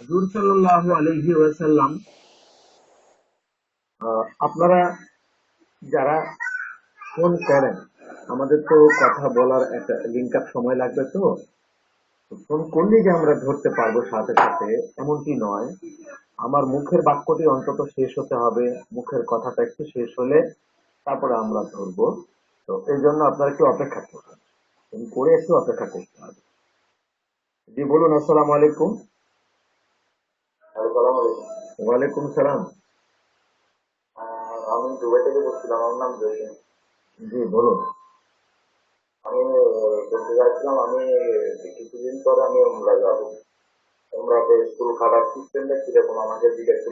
হুজুর সাল্লাল্লাহু আলাইহি ওয়াসাল্লাম আপনারা যারা ফোন করেন, আমাদের তো কথা বলার একটা লিঙ্ক আপ সময় লাগবে তো ফোন করলেই যে আমরা ধরতে পারব সাথে সাথে, এমনটি নয়। আমার মুখের বাক্যটি অন্তত শেষ হতে হবে, মুখের কথাটা একটু শেষ হলে তারপরে আমরা ধরবো। তো এই জন্য আপনারা একটু অপেক্ষা করবেন করে একটু অপেক্ষা করতে হবে। জি, বলুন, আসসালামু আলাইকুম। ওয়ালাইকুম সালাম। আমি দুবাই থেকে বলছিলাম আমার নাম জি বলুন। আমি বলতে চাইছিলাম আমি কিছুদিন পরে আমি উমরা যাব। উমরাতে স্কুল খাবার সিস্টেমটা কীরকম আমাকে দিকে একটু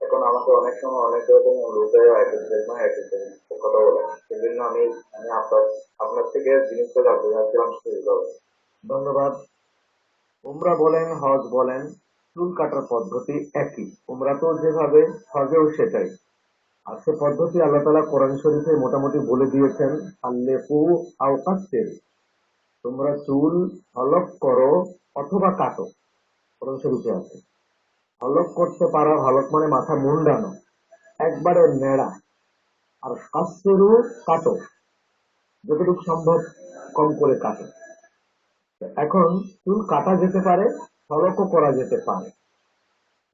এখন আমাকে অনেক সময় অনেক রকম লোকে অ্যাটেন্ডেন্স না অ্যাটেন্ডেন্স কথা বলে। সেই জন্য আমি আমি আপনার আপনার থেকে জিনিসটা জানতে চাচ্ছিলাম ধন্যবাদ। উমরা বলেন হজ বলেন। চুল কাটার পদ্ধতি একই। তোমরা তো যেভাবে হজেও সেটাই। আর সে পদ্ধতি আল্লাহ তালা কোরআন শরীফে মোটামুটি বলে দিয়েছেন আল্লেফু আওকাত্তের। তোমরা চুল হলক করো অথবা কাটো। কোরআন শরীফে আছে। হলক করতে পারা, হলক মানে মাথা মুন্ডানো। একবারে নেড়া। আর কাস্তেরও কাটো। যতটুকু সম্ভব কম করে কাটো। এখন চুল কাটা যেতে পারে ফলকও করা যেতে পারে।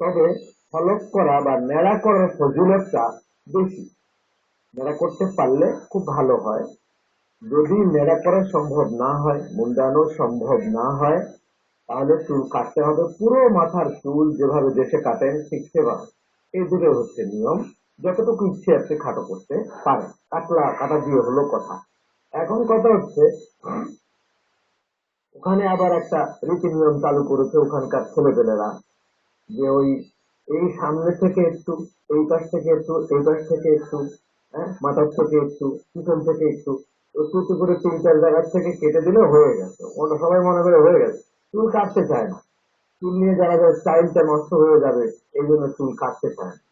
তবে ফলক করা বা নেড়া করার ফজিলতটা বেশি। নেড়া করতে পারলে খুব ভালো হয়। যদি নেড়া করা সম্ভব না হয়, মুন্ডানো সম্ভব না হয়, তাহলে চুল কাটতে হবে। পুরো মাথার চুল যেভাবে দেশে কাটেন, ঠিক সেভাবে। এই দুটো হচ্ছে নিয়ম। যতটুকু ইচ্ছে আছে খাটো করতে পারে কাটলা, কাটা দিয়ে হলো কথা। এখন কথা হচ্ছে ওখানে আবার একটা রীতি নিয়ম চালু করেছে ওখানকার ছেলেপেলেরা, যে ওই এই সামনে থেকে একটু, এই পাশ থেকে একটু, এই পাশ থেকে একটু হ্যাঁ মাথার থেকে একটু, পিছন থেকে একটু একটু করে তিন চার জায়গার থেকে কেটে দিলে হয়ে গেছে। ওটা সবাই মনে করে হয়ে গেছে। চুল কাটতে চায় না। চুল নিয়ে যারা যায় স্টাইলটা নষ্ট হয়ে যাবে, এই জন্য চুল কাটতে চায় না।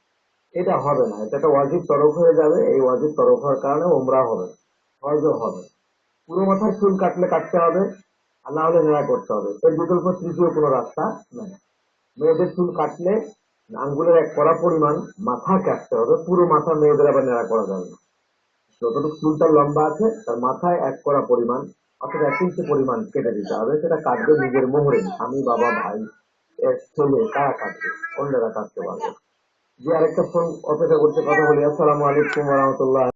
এটা হবে না। এটা একটা ওয়াজিব তরফ হয়ে যাবে। এই ওয়াজিব তরফ হওয়ার কারণে ওমরা হবে। হজও হবে। পুরো মাথার চুল কাটলে কাটতে হবে। না হলে নেড়া করতে হবে। এর বিকল্প তৃতীয় কোনো রাস্তা নেই। মেয়েদের চুল কাটলে আঙ্গুলের এক কড়া পরিমাণ মাথা কাটতে হবে। পুরো মাথা মেয়েদের আবার নেড়া করা যাবে না। যতটুকু চুলটা লম্বা আছে, তার মাথায় এক কড়া পরিমাণ অর্থাৎ এক ইঞ্চি পরিমাণ কেটে দিতে হবে। সেটা কাটবে নিজের মোহরে। স্বামী, বাবা, ভাই ছেলে, কারা কাটবে? অন্যরা কাটতে পারবে। যে আরেকটা ফোন অপেক্ষা করতে কথা বলি। আসসালামু আলাইকুম রহমতুল্লাহ।